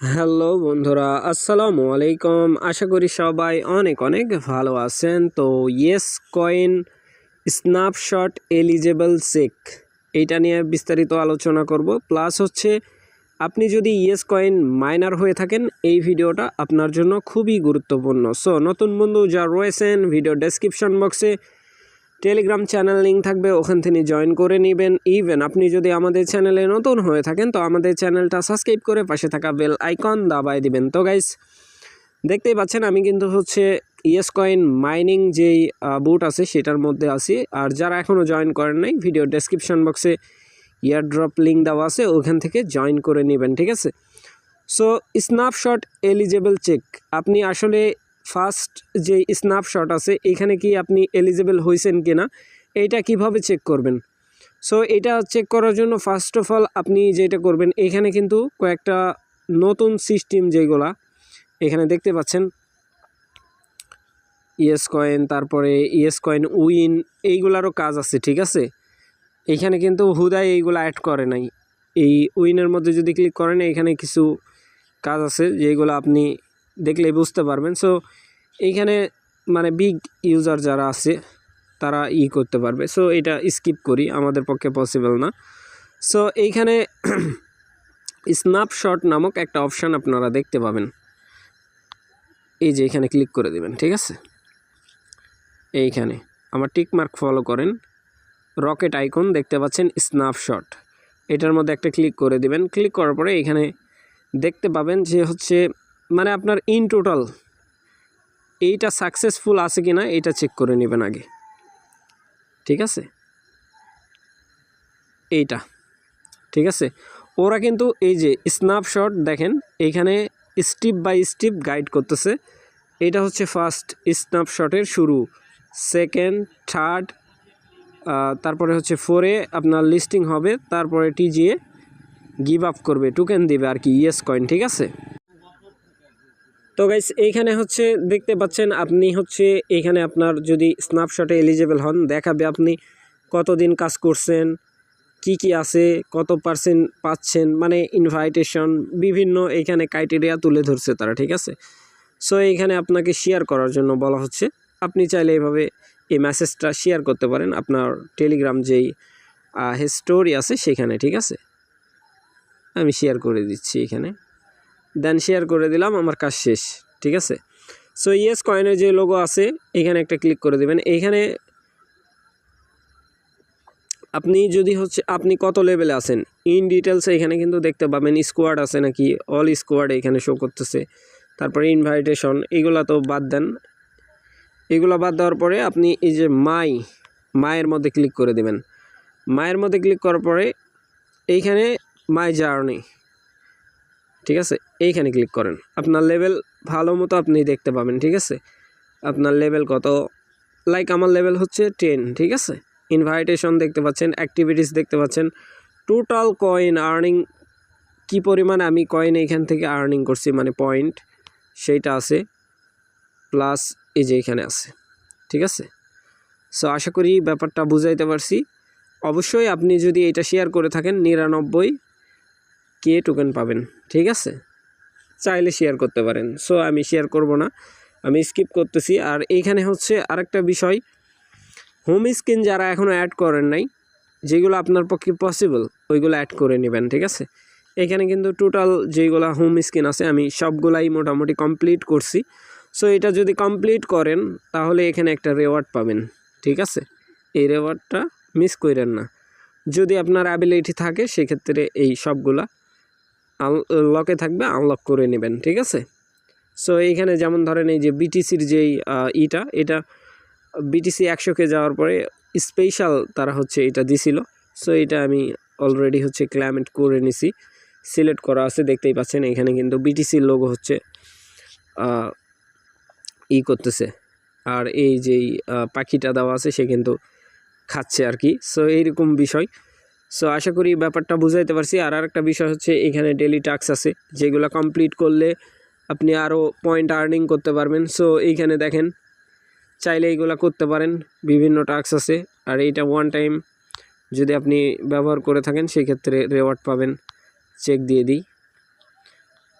Hello বন্ধুরা, আসসালামু আলাইকুম। আশা করি সবাই অনেক অনেক ভালো আছেন। তো Yes Coin snapshot eligible check এইটা নিয়ে বিস্তারিত আলোচনা করব। প্লাস হচ্ছে, আপনি যদি ইয়েস কয়েন মাইনার হয়ে থাকেন, এই ভিডিওটা আপনার জন্য খুবই গুরুত্বপূর্ণ। সো নতুন বন্ধু যা রয়েছেন ভিডিও ডেসক্রিপশন বক্সে টেলিগ্রাম চ্যানেল লিঙ্ক থাকবে, ওখান থেকে জয়েন করে নেবেন। ইভেন আপনি যদি আমাদের চ্যানেলে নতুন হয়ে থাকেন, তো আমাদের চ্যানেলটা সাবস্ক্রাইব করে পাশে থাকা বেল আইকন দাবায় দিবেন। তো গাইস দেখতেই পাচ্ছেন, আমি কিন্তু হচ্ছে ইয়েস কয়েন মাইনিং যেই বুট আছে, সেটার মধ্যে আছি। আর যারা এখনও জয়েন করেন নাই ভিডিও ডেসক্রিপশন বক্সে ইয়ার ড্রপ লিঙ্ক দেওয়া আছে, ওখান থেকে জয়েন করে নেবেন, ঠিক আছে? সো স্ন্যাপশট এলিজেবল চেক আপনি আসলে ফার্স্ট যে স্ন্যাপশট আছে, এখানে কি আপনি এলিজেবল হয়েছেন কি না এইটা কীভাবে চেক করবেন? সো এটা চেক করার জন্য ফার্স্ট অফ অল আপনি যেটা করবেন, এখানে কিন্তু কয়েকটা নতুন সিস্টেম যেগুলা, এখানে দেখতে পাচ্ছেন। ইয়েস কয়েন তারপরে ইয়েস কয়েন উইন এইগুলারও কাজ আছে, ঠিক আছে? এখানে কিন্তু হুদায় এইগুলো অ্যাড করে নাই। এই উইনের মধ্যে যদি ক্লিক করেন, এখানে কিছু কাজ আছে যেগুলো আপনি দেখলেই বুঝতে পারবেন। সো এইখানে মানে বিগ ইউজার যারা আছে, তারা ই করতে পারবে। সো এটা স্কিপ করি, আমাদের পক্ষে পসিবল না। সো এইখানে স্ন্যাপশট নামক একটা অপশান আপনারা দেখতে পাবেন। এই যে এখানে ক্লিক করে দেবেন, ঠিক আছে? এইখানে, আমার টিক মার্ক ফলো করেন। রকেট আইকন দেখতে পাচ্ছেন স্ন্যাপশট এটার মধ্যে একটা ক্লিক করে দিবেন। ক্লিক করার পরে এখানে দেখতে পাবেন যে হচ্ছে মানে আপনার ইন টোটাল এইটা সাকসেসফুল আছে কি না এটা চেক করে নেবেন আগে। ঠিক আছে? এইটা। ঠিক আছে? ওরা কিন্তু এই যে স্ন্যাপশট দেখেন এইখানে স্টিপ বাই স্টিপ গাইড করতেছে। এটা হচ্ছে ফার্স্ট স্ন্যাপশটের শুরু। সেকেন্ড থার্ড তারপরে হচ্ছে ফোরে আপনার লিস্টিং হবে, তারপরে টিজিএ গিভ আপ করবে টোকেন দিবে আর কি ইয়েস কয়েন ঠিক আছে? তো গাইস এইখানে হচ্ছে দেখতে পাচ্ছেন আপনি হচ্ছে এইখানে আপনার যদি স্ন্যাপশটে এলিজেবল হন, দেখাবে আপনি কতদিন কাজ করছেন, কি কি আছে, কত পার্সেন্ট পাচ্ছেন মানে ইনভাইটেশন বিভিন্ন এইখানে ক্রাইটেরিয়া তুলে ধরছে তারা, ঠিক আছে? সো এইখানে আপনাকে শেয়ার করার জন্য বলা হচ্ছে, আপনি চাইলে এইভাবে এই মেসেজটা শেয়ার করতে পারেন, আপনার টেলিগ্রাম যেই হিস্টোরি আছে সেখানে, ঠিক আছে? আমি শেয়ার করে দিচ্ছি এখানে। দেন শেয়ার করে দিলাম, আমার কাজ শেষ, ঠিক আছে? সো ইয়েস কয়েনের যে লোগো আছে, এখানে একটা ক্লিক করে দেবেন। এইখানে আপনি যদি হচ্ছে, আপনি কত লেভেলে আছেন? ইন ডিটেলসে এখানে কিন্তু দেখতে পাবেন স্কোয়াড আছে নাকি? অল স্কোয়াড এখানে শো করতেছে। তারপরে ইনভাইটেশন এগুলা তো বাদ দেন। এগুলো বাদ দেওয়ার পরে আপনি এই যে মাই মায়ের মধ্যে ক্লিক করে দেবেন। মায়ের মধ্যে ক্লিক করার পরে, এইখানে মাই জার্নি ঠিক আছে? এইখানে ক্লিক করেন। আপনার লেভেল ভালো মতো আপনি দেখতে পাবেন, ঠিক আছে? আপনার লেভেল কত? লাইক আমার লেভেল হচ্ছে টেন ঠিক আছে? ইনভাইটেশন দেখতে পাচ্ছেন অ্যাক্টিভিটিস দেখতে পাচ্ছেন। টোটাল কয়েন আর্নিং কি পরিমাণে আমি কয়েন এইখান থেকে আর্নিং করছি মানে পয়েন্ট সেইটা আছে। প্লাস এই যে এখানে আছে, ঠিক আছে? সো আশা করি ব্যাপারটা বুঝাইতে পারছি। অবশ্যই আপনি যদি এটা শেয়ার করে থাকেন, নিরানব্বই কে টোকেন পাবেন, ঠিক আছে? চাইলে শেয়ার করতে পারেন। সো আমি শেয়ার করব না, আমি স্কিপ করতেছি। আর এইখানে হচ্ছে আরেকটা বিষয় হোম স্ক্রিন যারা এখনও অ্যাড করেন নাই, যেগুলো আপনার পক্ষে পসিবল ওইগুলো অ্যাড করে নেবেন, ঠিক আছে? এখানে কিন্তু টোটাল যেগুলো হোম স্ক্রিন আছে, আমি সবগুলাই মোটামুটি কমপ্লিট করছি। সো এটা যদি কমপ্লিট করেন, তাহলে এখানে একটা রেওয়ার্ড পাবেন, ঠিক আছে? এই রেওয়ার্ডটা মিস করেন না। যদি আপনার অ্যাবিলিটি থাকে, সেক্ষেত্রে এই সবগুলা লকে থাকবে আনলক করে নেবেন, ঠিক আছে? সো এইখানে যেমন ধরেন এই যে বিটিসির যেই ইটা, এটা বিটিসি একশোকে যাওয়ার পরে স্পেশাল তারা হচ্ছে এটা দিছিল। সো এটা আমি অলরেডি হচ্ছে ক্লাইমেট করে নিছি। সিলেক্ট করা আছে, দেখতেই পাচ্ছেন, এখানে কিন্তু বিটিসির লোগো হচ্ছে ই করতেছে। আর এই যেই পাখিটা দেওয়া আছে, সে কিন্তু খাচ্ছে আর কি। সো এইরকম বিষয়। সো আশা করি ব্যাপারটা বুঝাইতে পারছি। আর আরেকটা বিষয় হচ্ছে, এখানে ডেলি টাস্ক আছে, যেগুলো কমপ্লিট করলে আপনি আরও পয়েন্ট আর্নিং করতে পারবেন। সো এইখানে দেখেন, চাইলে এইগুলো করতে পারেন। বিভিন্ন টাস্ক আছে, আর এইটা ওয়ান টাইম যদি আপনি ব্যবহার করে থাকেন সেই ক্ষেত্রে রেওয়ার্ড পাবেন। চেক দিয়ে দিই।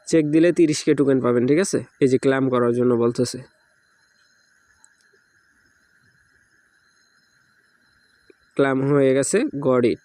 চেক দিলে তিরিশ কে টোকেন পাবেন, ঠিক আছে? এই যে ক্ল্যাম করার জন্য বলতেছে। ক্ল্যাম হয়ে গেছে গড ইট